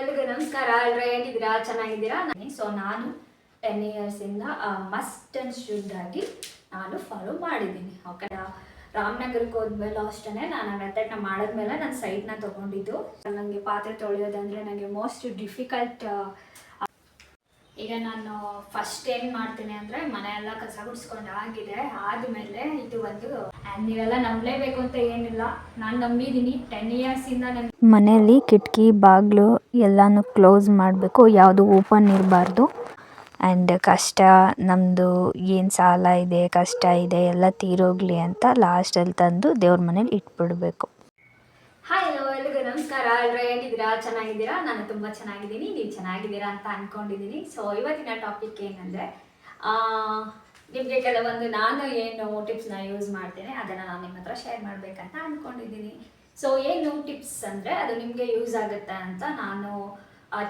ಎಲ್ರಿಗೂ ನಮಸ್ಕಾರ. ಎಲ್ಲರೂ ಹೇಗಿದ್ದೀರಾ? ಚೆನ್ನಾಗಿದ್ದೀರಾ? ಸೊ ನಾನು ಟೆನ್ ಇಯರ್ಸಿಂದ ಮಸ್ಟ್ ಆ್ಯಂಡ್ ಶುಡ್ ಆಗಿ ನಾನು ಫಾಲೋ ಮಾಡಿದ್ದೀನಿ. ಓಕೆ ರಾಮನಗರಕ್ಕೆ ಹೋದ್ಮೇಲೆ ಅಷ್ಟೇ ನಾನು ಮೆಥಡ್ನ ಮಾಡಿದ್ಮೇಲೆ ನಾನು ಸೈಡ್ನ ತೊಗೊಂಡಿದ್ದು. ನನಗೆ ಪಾತ್ರೆ ತೊಳೆಯೋದಂದರೆ ನನಗೆ ಮೋಸ್ಟ್ ಡಿಫಿಕಲ್ಟ್ ಈಗ ನಾನು ಫಸ್ಟ್ ಏನು ಮಾಡ್ತೀನಿ ಅಂದರೆ ಮನೆಯೆಲ್ಲ ಕಸ ಗುಡಿಸ್ಕೊಂಡು ಆಗಿದೆ. ಆದಮೇಲೆ ಇದು ಒಂದು ನೀವೆಲ್ಲ ನಂಬಲೇಬೇಕು ಅಂತ ಏನಿಲ್ಲ. ನಾನು ನಂಬಿದ್ದೀನಿ. ಟೆನ್ ಇಯರ್ಸಿಂದ ನನ್ನ ಮನೆಯಲ್ಲಿ ಕಿಟಕಿ, ಬಾಗಿಲು ಎಲ್ಲನೂ ಕ್ಲೋಸ್ ಮಾಡಬೇಕು, ಯಾವುದು ಓಪನ್ ಇರಬಾರ್ದು. ಆ್ಯಂಡ್ ಕಷ್ಟ ನಮ್ಮದು ಏನು ಸಾಲ ಇದೆ, ಕಷ್ಟ ಇದೆ, ಎಲ್ಲ ತೀರೋಗಲಿ ಅಂತ ಲಾಸ್ಟಲ್ಲಿ ತಂದು ದೇವ್ರ ಮನೇಲಿ ಇಟ್ಬಿಡಬೇಕು. ಹಾಯ್ ಹಲೋ ಎಲ್ರಿಗೂ ನಮಸ್ಕಾರ. ಎಲ್ಲರೂ ಹೇಗಿದ್ದೀರಾ? ಚೆನ್ನಾಗಿದ್ದೀರಾ? ನಾನು ತುಂಬ ಚೆನ್ನಾಗಿದ್ದೀನಿ. ನೀವು ಚೆನ್ನಾಗಿದ್ದೀರಾ ಅಂತ ಅಂದ್ಕೊಂಡಿದ್ದೀನಿ ಸೊ ಇವತ್ತಿನ ಟಾಪಿಕ್ ಏನಂದರೆ ನಿಮಗೆ ಕೆಲವೊಂದು ನಾನು ಏನು ಟಿಪ್ಸ್ನ ಯೂಸ್ ಮಾಡ್ತೇನೆ, ಅದನ್ನು ನಾನು ನಿಮ್ಮ ಹತ್ರ ಶೇರ್ ಮಾಡಬೇಕಂತ ಅಂದ್ಕೊಂಡಿದ್ದೀನಿ ಸೊ ಏನು ಟಿಪ್ಸ್ ಅಂದರೆ ಅದು ನಿಮಗೆ ಯೂಸ್ ಆಗುತ್ತೆ ಅಂತ ನಾನು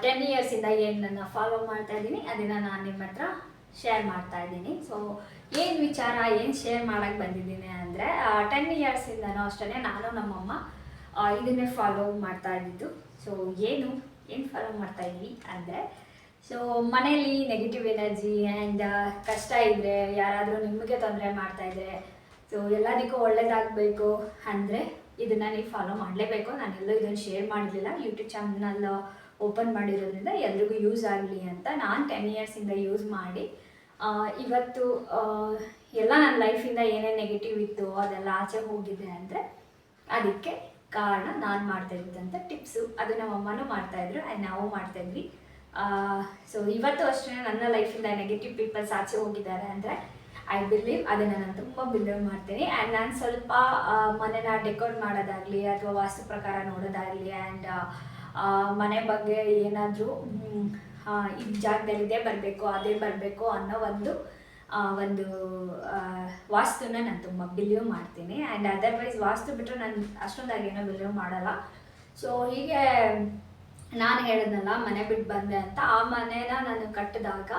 ಟೆನ್ ಇಯರ್ಸಿಂದ ಏನನ್ನು ಫಾಲೋ ಮಾಡ್ತಾ ಇದ್ದೀನಿ, ಅದನ್ನು ನಾನು ನಿಮ್ಮ ಹತ್ರ ಶೇರ್ ಮಾಡ್ತಾ ಇದ್ದೀನಿ. ಸೊ ಏನು ವಿಚಾರ, ಏನು ಶೇರ್ ಮಾಡೋಕ್ಕೆ ಬಂದಿದ್ದೀನಿ ಅಂದರೆ ಟೆನ್ ಇಯರ್ಸಿಂದನೂ ಅಷ್ಟೇ ನಾನು ನಮ್ಮಮ್ಮ ಇದನ್ನೇ ಫಾಲೋ ಮಾಡ್ತಾ ಇದ್ದಿದ್ದು. ಸೊ ಏನು ಏನು ಫಾಲೋ ಮಾಡ್ತಾ ಇದ್ವಿ ಅಂದರೆ ಸೊ ಮನೆಯಲ್ಲಿ ನೆಗೆಟಿವ್ ಎನರ್ಜಿ ಆ್ಯಂಡ್ ಕಷ್ಟ ಇದ್ದರೆ ಯಾರಾದರೂ ನಿಮಗೆ ತೊಂದರೆ ಮಾಡ್ತಾ ಇದ್ದರೆ ಸೊ ಎಲ್ಲದಕ್ಕೂ ಒಳ್ಳೇದಾಗಬೇಕು ಅಂದರೆ ಇದನ್ನು ನೀವು ಫಾಲೋ ಮಾಡಲೇಬೇಕು. ನಾನೆಲ್ಲೂ ಇದನ್ನು ಶೇರ್ ಮಾಡಲಿಲ್ಲ ಯೂಟ್ಯೂಬ್ ಚಾನಲ್ ಓಪನ್ ಮಾಡಿರೋದ್ರಿಂದ ಎಲ್ರಿಗೂ ಯೂಸ್ ಆಗಲಿ ಅಂತ ನಾನು ಟೆನ್ ಇಯರ್ಸಿಂದ ಯೂಸ್ ಮಾಡಿ. ಇವತ್ತು ಎಲ್ಲ ನನ್ನ ಲೈಫಿಂದ ಏನೇನು ನೆಗೆಟಿವ್ ಇತ್ತು, ಅದೆಲ್ಲ ಆಚೆ ಹೋಗಿದೆ ಅಂದರೆ ಅದಕ್ಕೆ ಕಾರಣ ನಾನು ಮಾಡ್ತಾ ಇದ್ದಂಥ ಟಿಪ್ಸು ಅದು ನಮ್ಮ ಅಮ್ಮನೂ ಮಾಡ್ತಾಯಿದ್ರು ಆ್ಯಂಡ್ ನಾವು ಮಾಡ್ತಾಯಿದ್ವಿ ಸೊ ಇವತ್ತು ಅಷ್ಟೇ ನನ್ನ ಲೈಫಿಂದ ನೆಗೆಟಿವ್ ಪೀಪಲ್ಸ್ ಆಚೆ ಹೋಗಿದ್ದಾರೆ ಅಂದರೆ ಐ ಬಿಲೀವ್ ಅದನ್ನು ನಾನು ತುಂಬ ಬಿಲೀವ್ ಮಾಡ್ತೀನಿ. ಆ್ಯಂಡ್ ನಾನು ಸ್ವಲ್ಪ ಮನೆನ ಡೆಕೋರ್ ಮಾಡೋದಾಗಲಿ ಅಥವಾ ವಾಸ್ತು ಪ್ರಕಾರ ನೋಡೋದಾಗಲಿ ಆ್ಯಂಡ್ ಮನೆ ಬಗ್ಗೆ ಏನಾದರೂ ಈ ಜಾಗದಲ್ಲಿ ಇದೇ ಬರಬೇಕು, ಅದೇ ಬರಬೇಕು ಅನ್ನೋ ಒಂದು ಒಂದು ವಾಸ್ತುನ ನಾನು ತುಂಬ ಬಿಲೀವ್ ಮಾಡ್ತೀನಿ. ಆ್ಯಂಡ್ ಅದರ್ವೈಸ್ ವಾಸ್ತು ಬಿಟ್ಟರೆ ನಾನು ಅಷ್ಟೊಂದಾಗಿ ಏನೋ ಬಿಲೀವ್ ಮಾಡಲ್ಲ. ಸೊ ಹೀಗೆ ನಾನು ಹೇಳಿದ್ನಲ್ಲ, ಮನೆ ಬಿಟ್ಟು ಬಂದೆ ಅಂತ. ಆ ಮನೇನ ನಾನು ಕಟ್ಟಿದಾಗ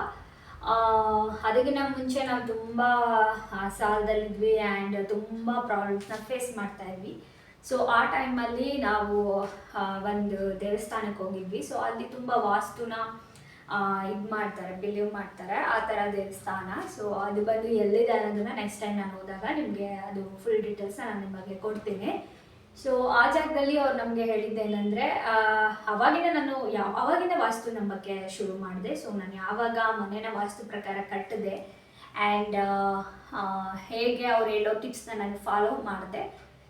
ಅದಕ್ಕಿಂತ ಮುಂಚೆ ನಾವು ತುಂಬ ಸಾಲದಲ್ಲಿದ್ವಿ ಆ್ಯಂಡ್ ತುಂಬ ಪ್ರಾಬ್ಲಮ್ಸ್ನ ಫೇಸ್ ಮಾಡ್ತಾ ಇದ್ವಿ. ಸೊ ಆ ಟೈಮಲ್ಲಿ ನಾವು ಒಂದು ದೇವಸ್ಥಾನಕ್ಕೆ ಹೋಗಿದ್ವಿ. ಸೊ ಅಲ್ಲಿ ತುಂಬ ವಾಸ್ತುನ ಇದು ಮಾಡ್ತಾರೆ, ಬಿಲೀವ್ ಮಾಡ್ತಾರೆ, ಆ ಥರ ದೇವಸ್ಥಾನ. ಸೊ ಅದು ಬಂದು ಎಲ್ಲಿದೆ ಅನ್ನೋದನ್ನ ನೆಕ್ಸ್ಟ್ ಟೈಮ್ ನಾನು ಹೋದಾಗ ನಿಮಗೆ ಅದು ಫುಲ್ ಡೀಟೇಲ್ಸ್ ನಾನು ನಿಮಗೆ ಕೊಡ್ತೀನಿ. ಸೊ ಆ ಜಾಗದಲ್ಲಿ ಅವ್ರು ನಮಗೆ ಹೇಳಿದ್ದೇನೆಂದರೆ ಅವಾಗಿನ ನಾನು ಯಾವ ಅವಾಗಿನ ವಾಸ್ತು ನಂಬಕ್ಕೆ ಶುರು ಮಾಡಿದೆ. ಸೊ ನಾನು ಯಾವಾಗ ಮನೇನ ವಾಸ್ತು ಪ್ರಕಾರ ಕಟ್ಟಿದೆ ಆ್ಯಂಡ್ ಹೇಗೆ ಅವ್ರು ಹೇಳೋ ಟಿಪ್ಸ್ನ ನಾನು ಫಾಲೋ ಮಾಡಿದೆ.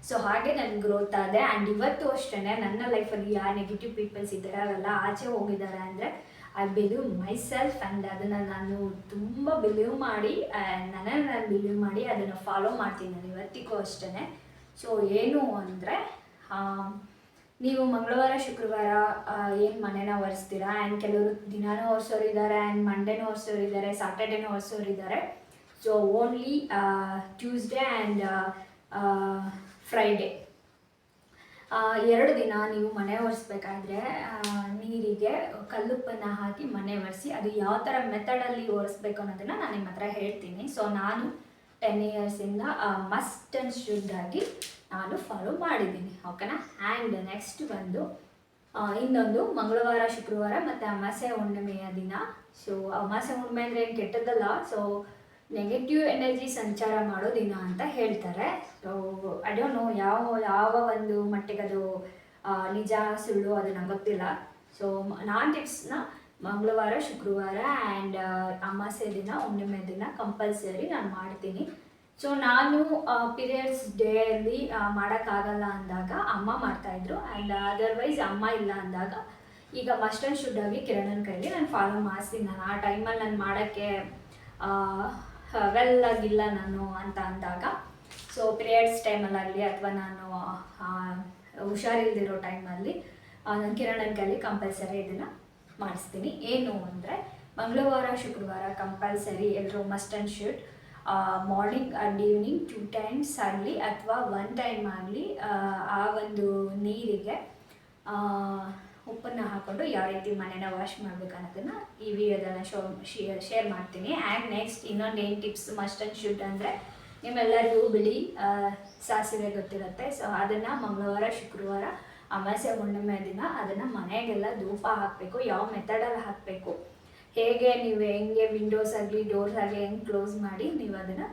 ಸೊ ಹಾಗೆ ನನ್ನ ಗ್ರೋತ್ ಆದೆ ಆ್ಯಂಡ್ ಇವತ್ತು ಅಷ್ಟೇ ನನ್ನ ಲೈಫಲ್ಲಿ ಯಾರು ನೆಗೆಟಿವ್ ಪೀಪಲ್ಸ್ ಇದ್ದಾರೆ ಅವೆಲ್ಲ ಆಚೆ ಹೋಗಿದ್ದಾರೆ ಅಂದರೆ I believe my self and ಅದನ್ನು ನಾನು ತುಂಬ ಬಿಲೀವ್ ಮಾಡಿ ನನ್ನನ್ನು ನಾನು ಬಿಲೀವ್ ಮಾಡಿ ಅದನ್ನು ಫಾಲೋ ಮಾಡ್ತೀನಿ ನಾನು ಇವತ್ತಿಗೂ ಅಷ್ಟೇ ಸೊ ಏನು ಅಂದರೆ ನೀವು ಮಂಗಳವಾರ, ಶುಕ್ರವಾರ ಏನು ಮನೇನ ಒರೆಸ್ತೀರಾ? ಆ್ಯಂಡ್ ಕೆಲವರು ದಿನಾನೂ ಒರೆಸೋರು ಇದ್ದಾರೆ ಆ್ಯಂಡ್ ಮಂಡೇನೂ ಒರೆಸೋರು ಇದ್ದಾರೆ ಸಾಟರ್ಡೇನೂ ಒರೆಸೋರು ಇದ್ದಾರೆ so only Tuesday and Friday ಎರಡು ದಿನ ನೀವು ಮನೆ ಒರೆಸ್ಬೇಕಾದ್ರೆ ನೀರಿಗೆ ಕಲ್ಲುಪ್ಪನ್ನು ಹಾಕಿ ಮನೆ ಒರೆಸಿ, ಅದು ಯಾವ ಥರ ಮೆಥಡಲ್ಲಿ ಒರೆಸ್ಬೇಕು ಅನ್ನೋದನ್ನು ನಾನು ನಿಮ್ಮ ಹತ್ರ ಹೇಳ್ತೀನಿ. ಸೊ ನಾನು ಟೆನ್ ಇಯರ್ಸಿಂದ ಮಸ್ಟ್ ಆ್ಯಂಡ್ ಶುಡ್ ಆಗಿ ನಾನು ಫಾಲೋ ಮಾಡಿದ್ದೀನಿ ಓಕೆನಾ ಆ್ಯಂಡ್ ನೆಕ್ಸ್ಟ್ ಬಂದು ಇನ್ನೊಂದು ಮಂಗಳವಾರ, ಶುಕ್ರವಾರ ಮತ್ತು ಅಮಾಸೆ ಹುಣ್ಣಿಮೆಯ ದಿನ. ಸೊ ಅಮಾಸೆ ಹುಣ್ಣಿಮೆ ಅಂದರೆ ಏನು ಕೆಟ್ಟದ್ದಲ್ಲ ಸೊ ನೆಗೆಟಿವ್ ಎನರ್ಜಿ ಸಂಚಾರ ಮಾಡೋ ದಿನ ಅಂತ ಹೇಳ್ತಾರೆ. ಸೊ ಐ ಡೋಂಟ್ ನೋ ಯಾವ ಯಾವ ಒಂದು ಮಟ್ಟಿಗೆ ಅದು ನಿಜ, ಸುಳ್ಳು ಅದು ನಂಗೆ ಗೊತ್ತಿಲ್ಲ. ಸೊ ನಾನ್ ಟಿಪ್ಸ್ನ ಮಂಗಳವಾರ, ಶುಕ್ರವಾರ ಆ್ಯಂಡ್ ಅಮಾಸೆ ದಿನ, ಹುಣ್ಣಿಮೆ ದಿನ ಕಂಪಲ್ಸರಿ ನಾನು ಮಾಡ್ತೀನಿ. ಸೊ ನಾನು ಪೀರಿಯಡ್ಸ್ ಡೇಯಲ್ಲಿ ಮಾಡೋಕ್ಕಾಗಲ್ಲ ಅಂದಾಗ ಅಮ್ಮ ಮಾಡ್ತಾಯಿದ್ರು ಆ್ಯಂಡ್ ಅದರ್ವೈಸ್ ಅಮ್ಮ ಇಲ್ಲ ಅಂದಾಗ ಈಗ ಮಸ್ಟ್ ಆ್ಯಂಡ್ ಶುಡ್ ಆಗಿ ಕಿರಣನ್ ಕೈಲಿ ನಾನು ಫಾಲೋ ಮಾಡಿಸ್ತೀನಿ. ನಾನು ಆ ಟೈಮಲ್ಲಿ ನಾನು ಮಾಡೋಕ್ಕೆ ವೆಲ್ ಆಗಿಲ್ಲ ನಾನು ಅಂತ ಅಂದಾಗ. ಸೊ ಪೀರಿಯಡ್ಸ್ ಟೈಮಲ್ಲಾಗಲಿ ಅಥವಾ ನಾನು ಹುಷಾರಿಲ್ದಿರೋ ಟೈಮಲ್ಲಿ ನಾನು ಕಿರಣನ್ ಕೈಲಿ ಕಂಪಲ್ಸರಿ ಇದನ್ನು ಮಾಡಿಸ್ತೀನಿ. ಏನು ಅಂದರೆ, ಮಂಗಳವಾರ, ಶುಕ್ರವಾರ ಕಂಪಲ್ಸರಿ ಎಲ್ಲರೂ must and should morning and evening two times ಆಗಲಿ ಅಥವಾ ಒನ್ ಟೈಮ್ ಆಗಲಿ, ಆ ಒಂದು ನೀರಿಗೆ ಉಪ್ಪನ್ನು ಹಾಕ್ಕೊಂಡು ಯಾವ ರೀತಿ ಮನೇನ ವಾಶ್ ಮಾಡ್ಬೇಕು ಅನ್ನೋದನ್ನು ಈ ವಿಡಿಯೋದನ್ನು ಶೋ ಶೇರ್ ಮಾಡ್ತೀನಿ. ಆ್ಯಂಡ್ ನೆಕ್ಸ್ಟ್ ಇನ್ನೊಂದು ಏನು ಟಿಪ್ಸ್ ಮಸ್ಟ್ ಆ್ಯಂಡ್ ಶುಡ್ ಅಂದರೆ, ನಿಮ್ಮೆಲ್ಲರಿಗೂ ಬಿಳಿ ಸಾಸಿವೆ ಗೊತ್ತಿರುತ್ತೆ. ಸೊ ಅದನ್ನು ಮಂಗಳವಾರ, ಶುಕ್ರವಾರ ಅಮಾವಾಸ್ಯೆ ಹುಣ್ಣಿಮೆ ದಿನ ಅದನ್ನು ಮನೆಗೆಲ್ಲ ಧೂಪ ಹಾಕಬೇಕು, ಯಾವ ಮೆಥಡಲ್ಲಿ ಹಾಕಬೇಕು. ಹೇಗೆ ನೀವು ಹೆಂಗೆ ವಿಂಡೋಸ್ ಆಗಲಿ ಡೋರ್ಸ್ ಆಗಲಿ ಹೆಂಗೆ ಕ್ಲೋಸ್ ಮಾಡಿ ನೀವು ಅದನ್ನು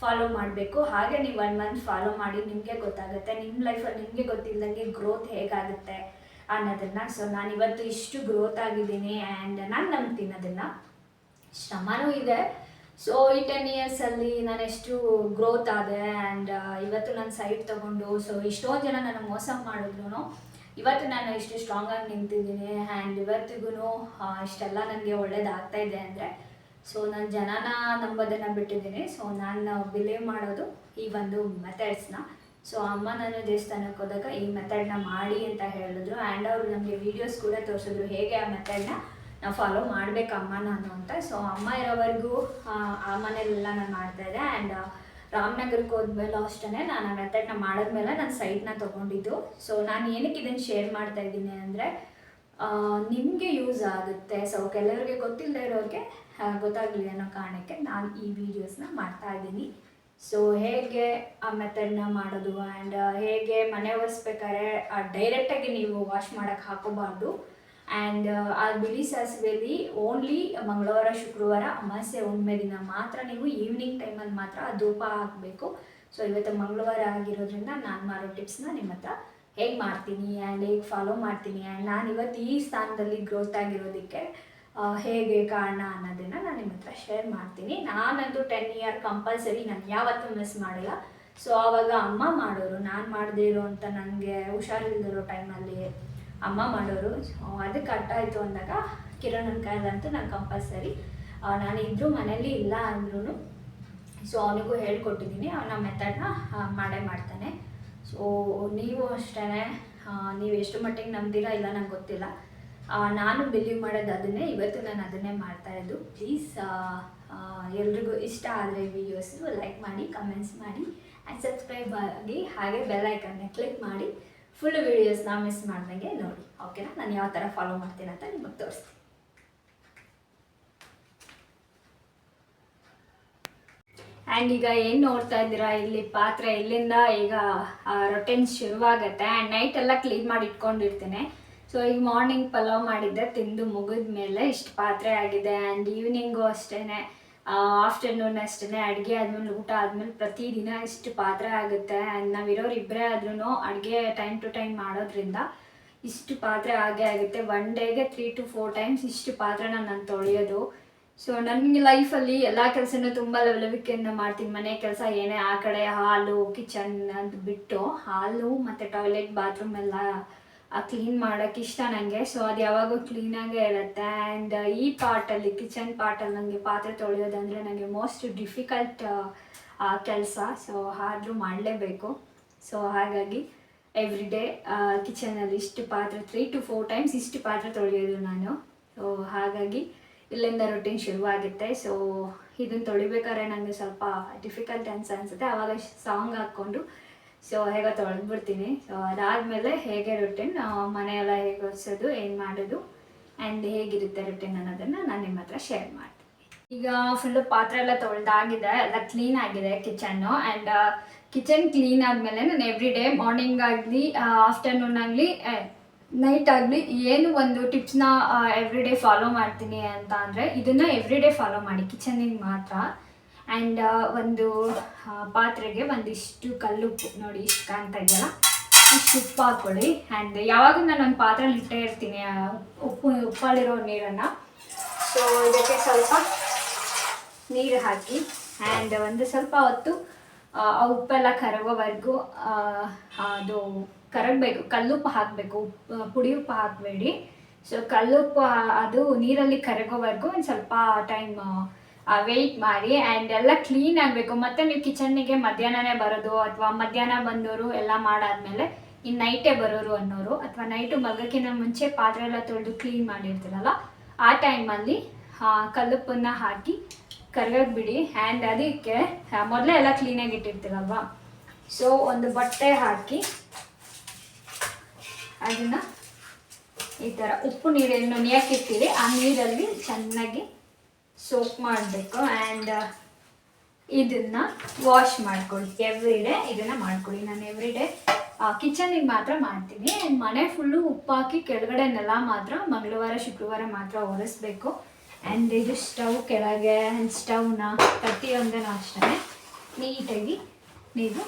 ಫಾಲೋ ಮಾಡಬೇಕು. ಹಾಗೆ ನೀವು ಒನ್ ಮಂತ್ ಫಾಲೋ ಮಾಡಿ ನಿಮಗೆ ಗೊತ್ತಾಗುತ್ತೆ ನಿಮ್ಮ ಲೈಫಲ್ಲಿ ನಿಮಗೆ ಗೊತ್ತಿಲ್ಲದಂಗೆ ಗ್ರೋತ್ ಹೇಗಾಗುತ್ತೆ ಅನ್ನೋದನ್ನು. ಸೊ ನಾನು ಇವತ್ತು ಇಷ್ಟು ಗ್ರೋತ್ ಆಗಿದ್ದೀನಿ ಆ್ಯಂಡ್ ನಾನು ನಂಬ್ತೀನಿ ಅದನ್ನು. ಶ್ರಮನೂ ಇದೆ. ಸೊ ಈ ಟೆನ್ ಇಯರ್ಸಲ್ಲಿ ನಾನು ಎಷ್ಟು ಗ್ರೋತ್ ಆದೆ ಆ್ಯಂಡ್ ಇವತ್ತು ನಾನು ಸೈಟ್ ತಗೊಂಡು ಸೊ ಇಷ್ಟೊಂದು ಜನ ನನಗೆ ಮೋಸ ಮಾಡಿದ್ರು ಇವತ್ತು ನಾನು ಇಷ್ಟು ಸ್ಟ್ರಾಂಗಾಗಿ ನಿಂತಿದ್ದೀನಿ ಆ್ಯಂಡ್ ಇವತ್ತಿಗೂ ಇಷ್ಟೆಲ್ಲ ನನಗೆ ಒಳ್ಳೇದಾಗ್ತಾ ಇದೆ ಅಂದರೆ ಸೊ ನಾನು ಜನನ ನಂಬೋದನ್ನು ಬಿಟ್ಟಿದ್ದೀನಿ. ಸೊ ನಾನು ಬಿಲೀವ್ ಮಾಡೋದು ಈ ಒಂದು ಮೆಥಡ್ಸ್ನ ಸೊ ಅಮ್ಮ ನಾನು ದೇವಸ್ಥಾನಕ್ಕೆ ಹೋದಾಗ ಈ ಮೆಥಡ್ನ ಮಾಡಿ ಅಂತ ಹೇಳಿದ್ರು. ಆ್ಯಂಡ್ ಅವರು ನಮಗೆ ವೀಡಿಯೋಸ್ ಕೂಡ ತೋರಿಸಿದ್ರು ಹೇಗೆ ಆ ಮೆಥಡ್ನ ನಾವು ಫಾಲೋ ಮಾಡಬೇಕು ನಾನು ಅಂತ. ಸೊ ಅಮ್ಮ ಇರೋವರೆಗೂ ಆ, ಮನೆಯಲ್ಲೆಲ್ಲ ನಾನು ಮಾಡ್ತಾ ಇದ್ದೆ. ಆ್ಯಂಡ್ ರಾಮನಗರಕ್ಕೆ ಹೋದ್ಮೇಲೆ ಅಷ್ಟೇ ನಾನು ಆ ಮೆಥಡ್ನ ಮಾಡಿದ್ಮೇಲೆ ನಾನು ಸೈಟ್ನ ತೊಗೊಂಡಿದ್ದು. ಸೊ ನಾನು ಏನಕ್ಕೆ ಇದನ್ನು ಶೇರ್ ಮಾಡ್ತಾ ಇದ್ದೀನಿ ಅಂದರೆ ನಿಮಗೆ ಯೂಸ್ ಆಗುತ್ತೆ. ಸೊ ಕೆಲವರಿಗೆ ಗೊತ್ತಿಲ್ಲದೆ ಇರೋರಿಗೆ ಗೊತ್ತಾಗಲಿ ಅನ್ನೋ ಕಾರಣಕ್ಕೆ ನಾನು ಈ ವಿಡಿಯೋಸ್ನ ಮಾಡ್ತಾ ಇದ್ದೀನಿ. ಸೊ ಹೇಗೆ ಆ ಮೆಥಡ್ನ ಮಾಡೋದು? ಆ್ಯಂಡ್ ಹೇಗೆ ಮನೆ ಒರೆಸ್ಬೇಕಾದ್ರೆ ಡೈರೆಕ್ಟಾಗಿ ನೀವು ವಾಶ್ ಮಾಡೋಕ್ಕೆ ಹಾಕೋಬಾರ್ದು. ಆ್ಯಂಡ್ ಆ ಬಿಳಿ ಸಾಸಿವೆಯಲ್ಲಿ ಓನ್ಲಿ ಮಂಗಳವಾರ ಶುಕ್ರವಾರ ಅಮಾವಾಸ್ಯೆ ಹುಣ್ಣಿಮೆ ದಿನ ಮಾತ್ರ ನೀವು ಈವ್ನಿಂಗ್ ಟೈಮಲ್ಲಿ ಮಾತ್ರ ಆ ಧೂಪ ಹಾಕಬೇಕು. ಸೊ ಇವತ್ತು ಮಂಗಳವಾರ ಆಗಿರೋದ್ರಿಂದ ನಾನು ಮಾಡೋ ಟಿಪ್ಸ್ನ ನಿಮ್ಮ ಹತ್ರ ಹೇಗೆ ಮಾಡ್ತೀನಿ ಆ್ಯಂಡ್ ಹೇಗೆ ಫಾಲೋ ಮಾಡ್ತೀನಿ ಆ್ಯಂಡ್ ನಾನು ಇವತ್ತು ಈ ಸ್ಥಾನದಲ್ಲಿ ಗ್ರೋತ್ ಆಗಿರೋದಕ್ಕೆ ಹೇಗೆ ಕಾರಣ ಅನ್ನೋದನ್ನು ನಾನು ನಿಮ್ಮ ಹತ್ರ ಶೇರ್ ಮಾಡ್ತೀನಿ. ನಾನಂತೂ ಟೆನ್ ಇಯರ್ ಕಂಪಲ್ಸರಿ ನಾನು ಯಾವತ್ತೂ ಮಿಸ್ ಮಾಡಿಲ್ಲ. ಸೊ ಆವಾಗ ಅಮ್ಮ ಮಾಡೋರು, ನಾನು ಮಾಡದೇ ಇರೋ ಅಂತ ನನಗೆ ಹುಷಾರಿಲ್ದಿರೋ ಟೈಮಲ್ಲಿ ಅಮ್ಮ ಮಾಡೋರು ಅದಕ್ಕೆ ಅರ್ಥ ಆಯಿತು ಅಂದಾಗ, ಕಿರಣ್ ಕೈಲಂತೂ ನಾನು ಕಂಪಲ್ಸರಿ ನಾನು ಇದ್ದರೂ ಮನೇಲಿ ಇಲ್ಲ ಅಂದ್ರೂ ಸೊ ಅವನಿಗೂ ಹೇಳ್ಕೊಟ್ಟಿದ್ದೀನಿ ಅವನ ಮೆಥಡ್ನ ಮಾಡೇ ಮಾಡ್ತಾನೆ. ಸೊ, ನೀವು ಅಷ್ಟೇ ನೀವು ಎಷ್ಟು ಮಟ್ಟಿಗೆ ನಂಬ್ತೀರಾ ಇಲ್ಲ ನಂಗೆ ಗೊತ್ತಿಲ್ಲ. ನಾನು ಬಿಲೀವ್ ಮಾಡೋದು ಅದನ್ನೇ, ಇವತ್ತು ನಾನು ಅದನ್ನೇ ಮಾಡ್ತಾ ಇದ್ದು ಪ್ಲೀಸ್ ಎಲ್ರಿಗೂ ಇಷ್ಟ ಆದರೆ ವೀಡಿಯೋಸು ಲೈಕ್ ಮಾಡಿ ಕಮೆಂಟ್ಸ್ ಮಾಡಿ ಆ್ಯಂಡ್ ಸಬ್ಸ್ಕ್ರೈಬ್ ಆಗಿ, ಹಾಗೆ ಬೆಲ್ ಐಕನ್ನ ಕ್ಲಿಕ್ ಮಾಡಿ. ಫುಲ್ ವೀಡಿಯೋಸ್ನ ಮಿಸ್ ಮಾಡ್ದಂಗೆ ನೋಡಿ. ಓಕೆನಾ ನಾನು ಯಾವ ಥರ ಫಾಲೋ ಮಾಡ್ತೀನಿ ಅಂತ ನಿಮಗೆ ತೋರಿಸ್ತೀನಿ. ಆ್ಯಂಡ್ ಈಗ ಏನು ನೋಡ್ತಾ ಇದ್ದೀರಾ? ಇಲ್ಲಿ ಪಾತ್ರೆ ಇಲ್ಲಿಂದ ಈಗ ರೊಟೀನ್ ಶುರುವಾಗತ್ತೆ ಆ್ಯಂಡ್ ನೈಟ್ ಎಲ್ಲ ಕ್ಲೀನ್ ಮಾಡಿ ಇಟ್ಕೊಂಡಿರ್ತೇನೆ. ಸೊ ಈಗ ಮಾರ್ನಿಂಗ್ ಪಲಾವ್ ಮಾಡಿದ್ದೆ, ತಿಂದು ಮುಗಿದ ಮೇಲೆ ಇಷ್ಟು ಪಾತ್ರೆ ಆಗಿದೆ ಆ್ಯಂಡ್ ಈವ್ನಿಂಗು ಅಷ್ಟೇ ಆಫ್ಟರ್ನೂನ್ ಅಷ್ಟೇ ಅಡುಗೆ ಆದ್ಮೇಲೆ ಊಟ ಆದ್ಮೇಲೆ ಪ್ರತಿದಿನ ಇಷ್ಟು ಪಾತ್ರೆ ಆಗುತ್ತೆ. ನಾವಿರೋರು ಇಬ್ಬರೇ ಆದ್ರೂ ಅಡುಗೆ ಟೈಮ್ ಟು ಟೈಮ್ ಮಾಡೋದ್ರಿಂದ ಇಷ್ಟು ಪಾತ್ರೆ ಆಗೇ ಆಗುತ್ತೆ. ಒನ್ ಡೇಗೆ ತ್ರೀ ಟು ಫೋರ್ ಟೈಮ್ಸ್ ಇಷ್ಟು ಪಾತ್ರೆನ ನಾನು ತೊಳೆಯೋದು. ಸೊ ನನಗೆ ಲೈಫಲ್ಲಿ ಎಲ್ಲ ಕೆಲಸನೂ ತುಂಬ ಲವಲವಿಕೆಯಿಂದ ಮಾಡ್ತೀನಿ. ಮನೆ ಕೆಲಸ ಏನೇ ಆ ಕಡೆ ಹಾಲು ಕಿಚನ್ ಅಂತ ಬಿಟ್ಟು ಹಾಲು ಮತ್ತು ಟಾಯ್ಲೆಟ್ ಬಾತ್ರೂಮ್ ಎಲ್ಲ ಕ್ಲೀನ್ ಮಾಡೋಕ್ಕೆ ಇಷ್ಟ ನನಗೆ ಸೊ ಅದು ಯಾವಾಗೂ ಕ್ಲೀನಾಗೇ ಇರುತ್ತೆ. ಆ್ಯಂಡ್ ಈ ಪಾರ್ಟಲ್ಲಿ ಕಿಚನ್ ಪಾರ್ಟಲ್ಲಿ ನನಗೆ ಪಾತ್ರೆ ತೊಳೆಯೋದಂದರೆ ನನಗೆ ಮೋಸ್ಟ್ ಡಿಫಿಕಲ್ಟ್ ಕೆಲಸ. ಸೊ ಆದರೂ ಮಾಡಲೇಬೇಕು. ಸೊ ಹಾಗಾಗಿ ಎವ್ರಿ ಡೇ ಕಿಚನಲ್ಲಿ ಇಷ್ಟು ಪಾತ್ರೆ ತ್ರೀ ಟು ಫೋರ್ ಟೈಮ್ಸ್ ಇಷ್ಟು ಪಾತ್ರೆ ತೊಳೆಯೋದು ನಾನು. ಸೊ ಹಾಗಾಗಿ ಇಲ್ಲಿಂದ ರೊಟೀನ್ ಶುರುವಾಗುತ್ತೆ. ಸೊ ಇದನ್ನು ತೊಳಿಬೇಕಾದ್ರೆ ನನಗೆ ಸ್ವಲ್ಪ ಡಿಫಿಕಲ್ಟ್ ಅನ್ಸ ಅನಿಸುತ್ತೆ. ಆವಾಗ ಸಾಂಗ್ ಹಾಕ್ಕೊಂಡು ಸೊ ಹೇಗೋ ತೊಳೆದ್ಬಿಡ್ತೀನಿ. ಸೊ ಅದಾದಮೇಲೆ ಹೇಗೆ ರೊಟೀನ್ ಮನೆಯೆಲ್ಲ ಹೇಗೆ ಒರೆಸೋದು, ಏನು ಮಾಡೋದು ಆ್ಯಂಡ್ ಹೇಗಿರುತ್ತೆ ರೊಟೀನ್ ಅನ್ನೋದನ್ನು ನಾನು ನಿಮ್ಮ ಹತ್ರ ಶೇರ್ ಮಾಡ್ತೀನಿ. ಈಗ ಫುಲ್ಲು ಪಾತ್ರೆ ಎಲ್ಲ ತೊಳೆದಾಗಿದೆ, ಎಲ್ಲ ಕ್ಲೀನ್ ಆಗಿದೆ ಕಿಚನ್ನು ಆ್ಯಂಡ್ ಕಿಚನ್ ಕ್ಲೀನ್ ಆದಮೇಲೆ ನಾನು ಎವ್ರಿ ಡೇ ಮಾರ್ನಿಂಗ್ ಆಗಲಿ ಆಫ್ಟರ್ನೂನ್ ಆಗಲಿ ನೈಟ್ ಆಗಲಿ ಏನು ಒಂದು ಟಿಪ್ಸ್ನ ಎವ್ರಿ ಡೇ ಫಾಲೋ ಮಾಡ್ತೀನಿ ಅಂತ ಅಂದರೆ ಇದನ್ನು ಎವ್ರಿ ಡೇ ಫಾಲೋ ಮಾಡಿ ಕಿಚನಿಗೆ ಮಾತ್ರ. ಆ್ಯಂಡ್ ಒಂದು ಪಾತ್ರೆಗೆ ಒಂದಿಷ್ಟು ಕಲ್ಲುಪ್ಪು. ನೋಡಿ, ಇಷ್ಟು ಕಾಣ್ತಾ ಇದೆಯಲ್ಲ? ಇಷ್ಟು ಉಪ್ಪು ಹಾಕ್ಕೊಳ್ಳಿ. ಆ್ಯಂಡ್ ಯಾವಾಗಲೂ ನಾನು ಒಂದು ಪಾತ್ರೆಲಿ ಇಟ್ಟೇ ಇರ್ತೀನಿ ಉಪ್ಪು ಉಪ್ಪಲ್ಲಿರೋ ನೀರನ್ನು. ಸೊ ಇದಕ್ಕೆ ಸ್ವಲ್ಪ ನೀರು ಹಾಕಿ. ಆ್ಯಂಡ್ ಒಂದು ಸ್ವಲ್ಪ ಹೊತ್ತು, ಆ ಉಪ್ಪೆಲ್ಲ ಕರಗೋವರೆಗೂ ಅದು ಕರಗಬೇಕು. ಕಲ್ಲುಪ್ಪು ಹಾಕಬೇಕು. ಉಪ್ಪು, ಪುಡಿ ಉಪ್ಪು ಹಾಕಬೇಡಿ. ಸೊ ಕಲ್ಲುಪ್ಪು ಅದು ನೀರಲ್ಲಿ ಕರಗೋವರೆಗೂ ಒಂದು ಸ್ವಲ್ಪ ಟೈಮ್ ವೆಯ್ಟ್ ಮಾಡಿ ಆ್ಯಂಡ್ ಎಲ್ಲ ಕ್ಲೀನ್ ಆಗಬೇಕು. ಮತ್ತು ನೀವು ಕಿಚನ್ನಿಗೆ ಮಧ್ಯಾಹ್ನನೇ ಬರೋದು ಅಥವಾ ಮಧ್ಯಾಹ್ನ ಬಂದವರು ಎಲ್ಲ ಮಾಡಾದ್ಮೇಲೆ ಇನ್ನು ನೈಟೇ ಬರೋರು ಅನ್ನೋರು ಅಥವಾ ನೈಟು ಮಗಕ್ಕಿಂತ ಮುಂಚೆ ಪಾತ್ರೆ ಎಲ್ಲ ತೊಳೆದು ಕ್ಲೀನ್ ಮಾಡಿರ್ತೀರಲ್ಲ, ಆ ಟೈಮಲ್ಲಿ ಕಲ್ಲುಪ್ಪನ್ನ ಹಾಕಿ ಕರ್ಗಕ್ಕೆ ಬಿಡಿ ಆ್ಯಂಡ್ ಅದಕ್ಕೆ ಮೊದಲೇ ಎಲ್ಲ ಕ್ಲೀನಾಗಿ ಇಟ್ಟಿರ್ತೀರಲ್ವ? ಸೊ ಒಂದು ಬಟ್ಟೆ ಹಾಕಿ ಅದನ್ನು ಈ ಥರ ಉಪ್ಪು ನೀರನ್ನು ನೆನೆಯಕ್ಕಿರ್ತೀರಿ ಆ ನೀರಲ್ಲಿ ಚೆನ್ನಾಗಿ ಸೋಪ್ ಮಾಡಬೇಕು ಆ್ಯಂಡ್ ಇದನ್ನು ವಾಶ್ ಮಾಡ್ಕೊಳ್ಳಿ. ಎವ್ರಿ ಡೇ ಇದನ್ನು ಮಾಡ್ಕೊಳ್ಳಿ. ನಾನು ಎವ್ರಿ ಡೇ ಕಿಚನಿಗೆ ಮಾತ್ರ ಮಾಡ್ತೀನಿ. ಆ್ಯಂಡ್ ಮನೆ ಫುಲ್ಲು ಉಪ್ಪಾಕಿ ಕೆಳಗಡೆ ನೆಲ ಮಾತ್ರ ಮಂಗಳವಾರ, ಶುಕ್ರವಾರ ಮಾತ್ರ ಒರೆಸ್ಬೇಕು. ಆ್ಯಂಡ್ ಇದು ಸ್ಟವ್ ಕೆಳಗೆ ಆ್ಯಂಡ್ ಸ್ಟವ್ನ ಪ್ರತಿಯೊಂದನ್ನು ಅಷ್ಟೇ ನೀಟಾಗಿ ನೀವು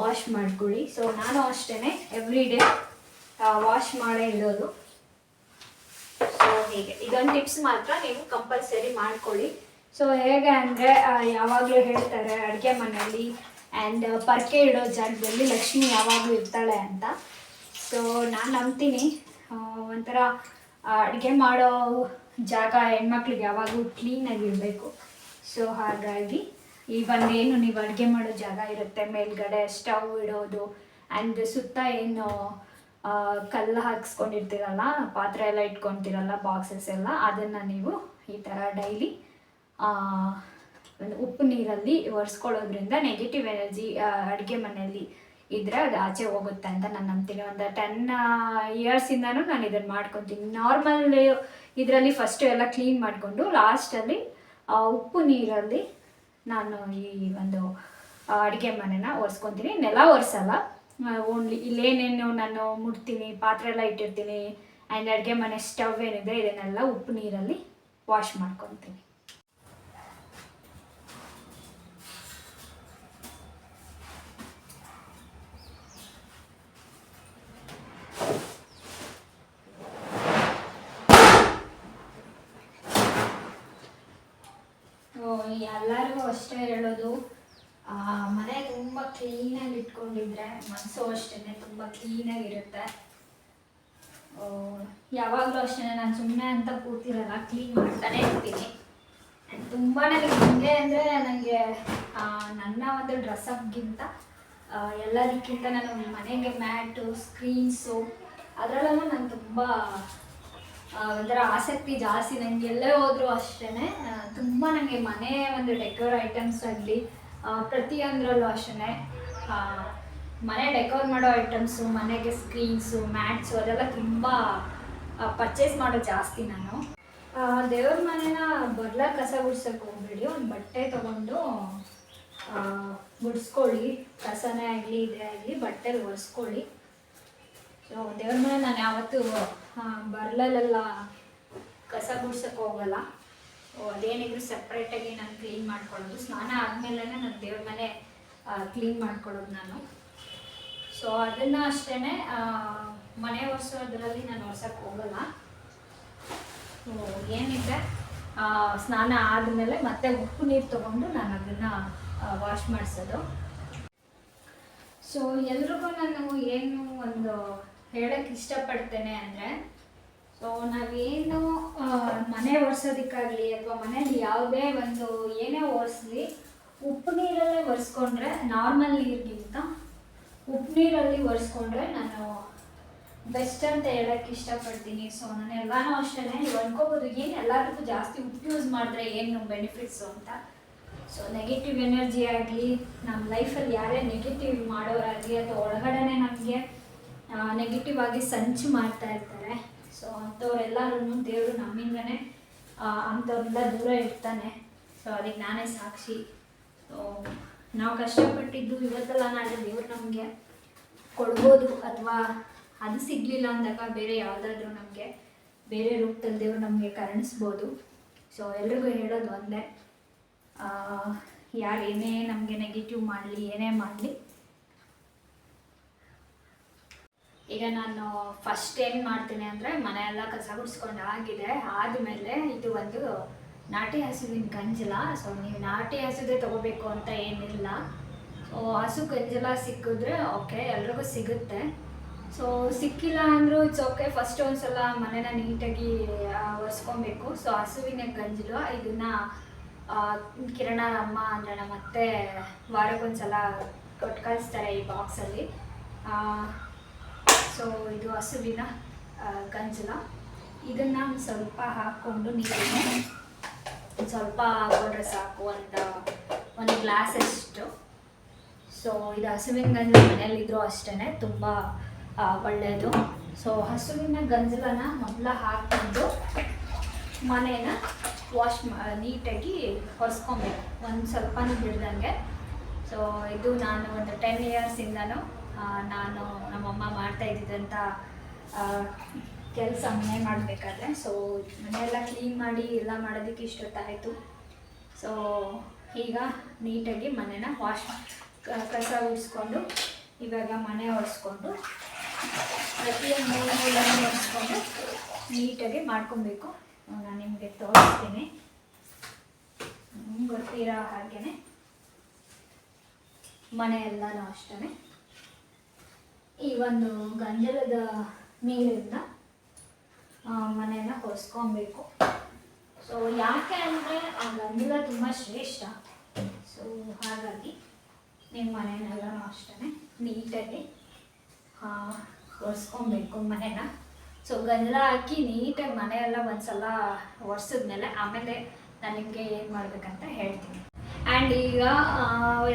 ವಾಶ್ ಮಾಡ್ಕೊಳ್ಳಿ. ಸೊ ನಾನು ಅಷ್ಟೇ ಎವ್ರಿ ಡೇ ವಾಶ್ ಮಾಡೇ ಇಡೋದು. ಸೊ ಹೀಗೆ. ಇದೊಂದು ಟಿಪ್ಸ್ ಮಾತ್ರ ನೀವು ಕಂಪಲ್ಸರಿ ಮಾಡ್ಕೊಳ್ಳಿ. ಸೊ ಹೇಗೆ ಅಂದರೆ ಯಾವಾಗಲೂ ಹೇಳ್ತಾರೆ, ಅಡುಗೆ ಮನೆಯಲ್ಲಿ ಆ್ಯಂಡ್ ಪರ್ಕೆ ಇಡೋ ಜಾಗದಲ್ಲಿ ಲಕ್ಷ್ಮಿ ಯಾವಾಗಲೂ ಇರ್ತಾಳೆ ಅಂತ. ಸೊ ನಾನು ನಂಬ್ತೀನಿ. ಒಂಥರ ಅಡುಗೆ ಮಾಡೋ ಜಾಗ ಹೆಣ್ಮಕ್ಳಿಗೆ ಯಾವಾಗಲೂ ಕ್ಲೀನಾಗಿರಬೇಕು ಸೊ ಹಾಗಾಗಿ ಈ ಒಂದೇನು ನೀವು ಅಡುಗೆ ಮಾಡೋ ಜಾಗ ಇರುತ್ತೆ, ಮೇಲ್ಗಡೆ ಸ್ಟವ್ ಇಡೋದು ಆ್ಯಂಡ್ ಸುತ್ತ ಏನು ಕಲ್ಲು ಹಾಕ್ಸ್ಕೊಂಡಿರ್ತೀರಲ್ಲ, ಪಾತ್ರೆ ಎಲ್ಲ ಇಟ್ಕೊತಿರಲ್ಲ ಬಾಕ್ಸಸ್ ಎಲ್ಲ, ಅದನ್ನು ನೀವು ಈ ಥರ ಡೈಲಿ ಒಂದು ಉಪ್ಪು ನೀರಲ್ಲಿ ಒರೆಸ್ಕೊಳ್ಳೋದ್ರಿಂದ ನೆಗೆಟಿವ್ ಎನರ್ಜಿ ಅಡುಗೆ ಮನೆಯಲ್ಲಿ ಇದ್ದರೆ ಅದು ಆಚೆ ಹೋಗುತ್ತೆ ಅಂತ ನಾನು ನಂಬ್ತೀನಿ. ಒಂದು ಟೆನ್ ಇಯರ್ಸಿಂದನೂ ನಾನು ಇದನ್ನು ಮಾಡ್ಕೊತೀನಿ. ನಾರ್ಮಲ್ ಇದರಲ್ಲಿ ಫಸ್ಟು ಎಲ್ಲ ಕ್ಲೀನ್ ಮಾಡಿಕೊಂಡು ಲಾಸ್ಟಲ್ಲಿ ಉಪ್ಪು ನೀರಲ್ಲಿ ನಾನು ಈ ಒಂದು ಅಡುಗೆ ಮನೆನ ಒರೆಸ್ಕೊತೀನಿ. ನೆಲ ಒರೆಸಲ್ಲ. ಓನ್ಲಿ ಇಲ್ಲೇನೇನು ನಾನು ಮುಡ್ತೀನಿ ಪಾತ್ರೆ ಎಲ್ಲ ಇಟ್ಟಿರ್ತೀನಿ ಆ್ಯಂಡ್ ಅಡುಗೆ ಮನೆ ಸ್ಟವ್ ಏನಿದೆ, ಇದನ್ನೆಲ್ಲ ಉಪ್ಪು ನೀರಲ್ಲಿ ವಾಶ್ ಮಾಡ್ಕೊತೀನಿ. ಎಲ್ಲರಿಗೂ ಅಷ್ಟೇ ಹೇಳೋದು. ಕ್ಲೀನಾಗಿ ಇಟ್ಕೊಂಡಿದ್ರೆ ಮನಸ್ಸು ಅಷ್ಟೇ ತುಂಬ ಕ್ಲೀನಾಗಿರುತ್ತೆ ಯಾವಾಗಲೂ ಅಷ್ಟೇ ನಾನು ಸುಮ್ಮನೆ ಅಂತ ಕೂತಿರಲ್ಲ ಕ್ಲೀನ್ ಮಾಡ್ತಾನೆ ಇರ್ತೀನಿ. ತುಂಬಾ ನನಗೆ ಹಿಂಗೆ ಅಂದರೆ ನನಗೆ ನನ್ನ ಒಂದು ಡ್ರೆಸ್ಅಪ್ಗಿಂತ ಎಲ್ಲದಕ್ಕಿಂತ ನಾನು ಮನೆಗೆ ಮ್ಯಾಟು ಸ್ಕ್ರೀನ್ಸು ಅದರಲ್ಲೂ ನಾನು ತುಂಬ ಒಂಥರ ಆಸಕ್ತಿ ಜಾಸ್ತಿ. ನನಗೆ ಎಲ್ಲೇ ಹೋದರೂ ಅಷ್ಟೇ ತುಂಬ ನನಗೆ ಮನೆ ಒಂದು ಡೆಕೋರ್ ಐಟಮ್ಸ್ ಆಗಲಿ ಪ್ರತಿಯೊಂದರಲ್ಲೂ ಅಷ್ಟೇ ಮನೆ ಡೆಕೋರ್ ಮಾಡೋ ಐಟಮ್ಸು, ಮನೆಗೆ ಸ್ಕ್ರೀನ್ಸು, ಮ್ಯಾಟ್ಸು ಅದೆಲ್ಲ ತುಂಬ ಪರ್ಚೇಸ್ ಮಾಡೋ ಜಾಸ್ತಿ ನಾನು. ದೇವ್ರ ಮನೆನ ಬರ್ಲ ಕಸ ಗುಡ್ಸಕ್ಕೆ ಹೋಗ್ಬೇಡಿ, ಒಂದು ಬಟ್ಟೆ ತೊಗೊಂಡು ಗುಡಿಸ್ಕೊಳ್ಳಿ. ಕಸನೇ ಆಗಲಿ, ಇದೇ ಆಗಲಿ, ಬಟ್ಟೆಲಿ ಒರೆಸ್ಕೊಳ್ಳಿ. ಸೊ ದೇವ್ರ ಮನೆ ನಾನು ಯಾವತ್ತೂ ಬರ್ಲಲ್ಲೆಲ್ಲ ಕಸ ಗುಡ್ಸಕ್ಕೆ ಹೋಗಲ್ಲ. ಅದೇನಿದ್ರು ಸಪ್ರೇಟಾಗಿ ನಾನು ಕ್ಲೀನ್ ಮಾಡ್ಕೊಳ್ಳೋದು. ಸ್ನಾನ ಆದಮೇಲೆ ನಾನು ದೇವ್ರ ಮನೆ ಕ್ಲೀನ್ ಮಾಡ್ಕೊಳ್ಳೋದು ನಾನು. ಸೊ ಅದನ್ನು ಅಷ್ಟೇನೆ ಮನೆ ಒರೆಸೋದ್ರಲ್ಲಿ ನಾನು ಒರ್ಸಕ್ಕೆ ಹೋಗಲ್ಲ. ಏನಿದೆ ಸ್ನಾನ ಆದಮೇಲೆ ಮತ್ತೆ ಉಪ್ಪು ನೀರು ತಗೊಂಡು ನಾನು ಅದನ್ನು ವಾಶ್ ಮಾಡಿಸೋದು. ಸೊ ಎಲ್ರಿಗೂ ನಾನು ಏನು ಒಂದು ಹೇಳಕ್ಕೆ ಇಷ್ಟಪಡ್ತೇನೆ ಅಂದರೆ ಸೊ ನಾವೇನು ಮನೆ ಒರೆಸೋದಕ್ಕಾಗಲಿ ಅಥವಾ ಮನೇಲಿ ಯಾವುದೇ ಒಂದು ಏನೇ ಒರೆಸ್ಲಿ, ಉಪ್ಪು ನೀರಲ್ಲೇ ಒರೆಸ್ಕೊಂಡ್ರೆ ನಾರ್ಮಲ್ ನೀರಿಗಿಂತ ಉಪ್ಪು ನೀರಲ್ಲಿ ಒರೆಸ್ಕೊಂಡ್ರೆ ನಾನು ಬೆಸ್ಟ್ ಅಂತ ಹೇಳಕ್ಕೆ ಇಷ್ಟಪಡ್ತೀನಿ. ಸೊ ನಾನು ಎಲ್ಲಾನು ಅಷ್ಟೇ ನೀವು ಅನ್ಕೋಬೋದು, ಏನು ಎಲ್ಲದಕ್ಕೂ ಜಾಸ್ತಿ ಉಪ್ಪು ಯೂಸ್ ಮಾಡಿದ್ರೆ ಏನು ಬೆನಿಫಿಟ್ಸು ಅಂತ. ಸೊ ನೆಗೆಟಿವ್ ಎನರ್ಜಿ ಆಗಲಿ ನಮ್ಮ ಲೈಫಲ್ಲಿ ಯಾರೇ ನೆಗೆಟಿವ್ ಮಾಡೋರಾಗಲಿ ಅಥವಾ ಒಳಗಡೆನೆ ನಮಗೆ ನೆಗೆಟಿವ್ ಆಗಿ ಸಂಚು ಮಾಡ್ತಾ ಇರ್ತಾರೆ. ಸೊ ಅಂಥವ್ರೆಲ್ಲರೂ ದೇವರು ನಮ್ಮಿಂದನೇ ಅಂಥವ್ರೆಲ್ಲ ದೂರ ಇರ್ತಾನೆ. ಸೊ ಅದಕ್ಕೆ ನಾನೇ ಸಾಕ್ಷಿ. ಸೊ ನಾವು ಕಷ್ಟಪಟ್ಟಿದ್ದು ಇವತ್ತಲ್ಲ ನಾಳೆ ದೇವ್ರು ನಮಗೆ ಕೊಡ್ಬೋದು ಅಥವಾ ಅದು ಸಿಗಲಿಲ್ಲ ಅಂದಾಗ ಬೇರೆ ಯಾವುದಾದ್ರೂ ನಮಗೆ, ಬೇರೆ ರೂಪದಲ್ಲಿ ದೇವ್ರು ನಮಗೆ ಕರುಣಿಸ್ಬೋದು. ಸೊ ಎಲ್ರಿಗೂ ಹೇಳೋದು ಒಂದೇ. ಯಾರು ಏನೇ ನಮಗೆ ನೆಗೆಟಿವ್ ಮಾಡಲಿ, ಏನೇ ಮಾಡಲಿ ಈಗ ನಾನು ಫಸ್ಟ್ ಏನು ಮಾಡ್ತೀನಿ ಅಂದರೆ ಮನೆಯೆಲ್ಲ ಕಸ ಗುಡಿಸ್ಕೊಂಡು ಆಗಿದೆ. ಆದಮೇಲೆ ಇದು ಒಂದು ನಾಟಿ ಹಸುವಿನ ಗಂಜಲ. ಸೊ ನೀವು ನಾಟಿ ಹಸುದೇ ತಗೋಬೇಕು ಅಂತ ಏನಿಲ್ಲ. ಸೊ ಹಸು ಗಂಜಲ ಸಿಕ್ಕಿದ್ರೆ ಓಕೆ ಎಲ್ರಿಗೂ ಸಿಗುತ್ತೆ. ಸೊ ಸಿಕ್ಕಿಲ್ಲ ಅಂದರೂ ಇಟ್ಸ್ ಓಕೆ ಫಸ್ಟ್ ಒಂದ್ಸಲ ಮನೇನ ನೀಟಾಗಿ ಒರೆಸ್ಕೊಬೇಕು. ಸೊ ಹಸುವಿನ ಗಂಜಲು ಇದನ್ನ ಕಿರಣ ಅಮ್ಮ ಅಂದರೆ ನಮ್ಮ ಅತ್ತೆ ವಾರಕ್ಕೊಂದ್ಸಲ ಕೊಟ್ಟು ಕಳಿಸ್ತಾರೆ ಈ ಬಾಕ್ಸಲ್ಲಿ ಸೊ ಇದು ಹಸುವಿನ ಗಂಜಲ. ಇದನ್ನು ಸ್ವಲ್ಪ ಹಾಕ್ಕೊಂಡು ನೀರಿಗೆ ಸ್ವಲ್ಪ ಹಾಕೊಂಡ್ರೆ ಸಾಕು ಅಂತ ಒಂದು ಗ್ಲಾಸ್ ಅಷ್ಟು. ಸೊ ಇದು ಹಸುವಿನ ಗಂಜಲ ಮನೆಯಲ್ಲಿದ್ದರೂ ಅಷ್ಟೇ ತುಂಬ ಒಳ್ಳೆಯದು ಸೊ ಹಸುವಿನ ಗಂಜಲನ ಮೊದಲ ಹಾಕ್ಕೊಂಡು ಮನೇನ ವಾಶ್ ನೀಟಾಗಿ ಒರೆಸ್ಕೊಬೇಕು. ಒಂದು ಸ್ವಲ್ಪನೂ ಬಿಡ್ದಂಗೆ. ಸೊ ಇದು ನಾನು ಒಂದು ಟೆನ್ ಇಯರ್ಸಿಂದನೂ ನಾನು ನಮ್ಮಮ್ಮ ಮಾಡ್ತಾ ಇದ್ದಿದ್ದಂಥ ಕೆಲಸ ಮನೆ ಮಾಡಬೇಕಾದ್ರೆ. ಸೊ ಮನೆಯೆಲ್ಲ ಕ್ಲೀನ್ ಮಾಡಿ ಎಲ್ಲ ಮಾಡೋದಕ್ಕೆ ಇಷ್ಟೊತ್ತಾಯಿತು ಸೊ ಈಗ ನೀಟಾಗಿ ಮನೆನ ವಾಶ್ ಕಸ ಉಡಿಸ್ಕೊಂಡು, ಇವಾಗ ಮನೆ ಒರೆಸ್ಕೊಂಡು, ಪ್ರತಿಯೊಂದು ಮೂಲೆನೂ ಒರೆಸ್ಕೊಂಡು ನೀಟಾಗಿ ಮಾಡ್ಕೊಬೇಕು. ನಾನು ನಿಮಗೆ ತೋರಿಸ್ತೀನಿ. ಗೊತ್ತಿರೋ ಮನೆ ಎಲ್ಲನೂ ಅಷ್ಟೇ ಈ ಒಂದು ಗಂಜಲದ ನೀರಿಂದ ಆ, ಹೊಸ್ಕೊಬೇಕು ಸೊ ಯಾಕೆ ಅಂದರೆ ಆ ಗಂಜಲ ತುಂಬ ಶ್ರೇಷ್ಠ. ಸೊ ಹಾಗಾಗಿ ನಿಮ್ಮ ಮನೆಯನ್ನೆಲ್ಲನೂ ಅಷ್ಟೇ ನೀಟಾಗಿ ಒರೆಸ್ಕೊಬೇಕು ಮನೇನ ಸೊ ಗಂಜಲ ಹಾಕಿ ನೀಟಾಗಿ ಮನೆಯೆಲ್ಲ ಒಂದ್ಸಲ ಒರೆಸಿದ್ಮೇಲೆ ಆಮೇಲೆ ನಾನು ನಿಮಗೆ ಏನು ಮಾಡಬೇಕಂತ ಹೇಳ್ತೀನಿ. ಆ್ಯಂಡ್ ಈಗ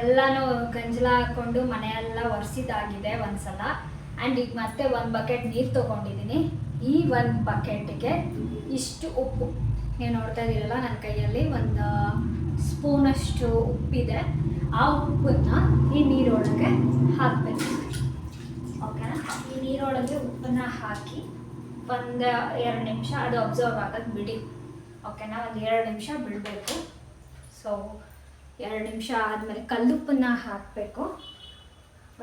ಎಲ್ಲನೂ ಗಂಜಲ ಹಾಕ್ಕೊಂಡು ಮನೆಯೆಲ್ಲ ಒರೆಸಿದಾಗಿದೆ ಒಂದ್ಸಲ. ಆ್ಯಂಡ್ ಈಗ ಮತ್ತೆ ಒಂದು ಬಕೆಟ್ ನೀರು ತೊಗೊಂಡಿದ್ದೀನಿ ಈ ಒಂದು ಬಕೆಟ್ಗೆ ಇಷ್ಟು ಉಪ್ಪು. ನೀವು ನೋಡ್ತಾ ಇದ್ದೀರಲ್ಲ ನನ್ನ ಕೈಯಲ್ಲಿ ಒಂದು ಸ್ಪೂನಷ್ಟು ಉಪ್ಪಿದೆ. ಆ ಉಪ್ಪನ್ನ ಈ ನೀರೊಳಗೆ ಹಾಕಬೇಕು. ಓಕೆನಾ ಈ ನೀರೊಳಗೆ ಉಪ್ಪನ್ನ ಹಾಕಿ ಒಂದು ಎರಡು ನಿಮಿಷ ಅದು ಅಬ್ಸರ್ವ್ ಆಗೋದು ಬಿಡಿ. ಓಕೆನಾ ಒಂದು ಎರಡು ನಿಮಿಷ ಬಿಡಬೇಕು. ಸೊ ಎರಡು ನಿಮಿಷ ಆದಮೇಲೆ ಕಲ್ಲುಪ್ಪನ್ನ ಹಾಕಬೇಕು.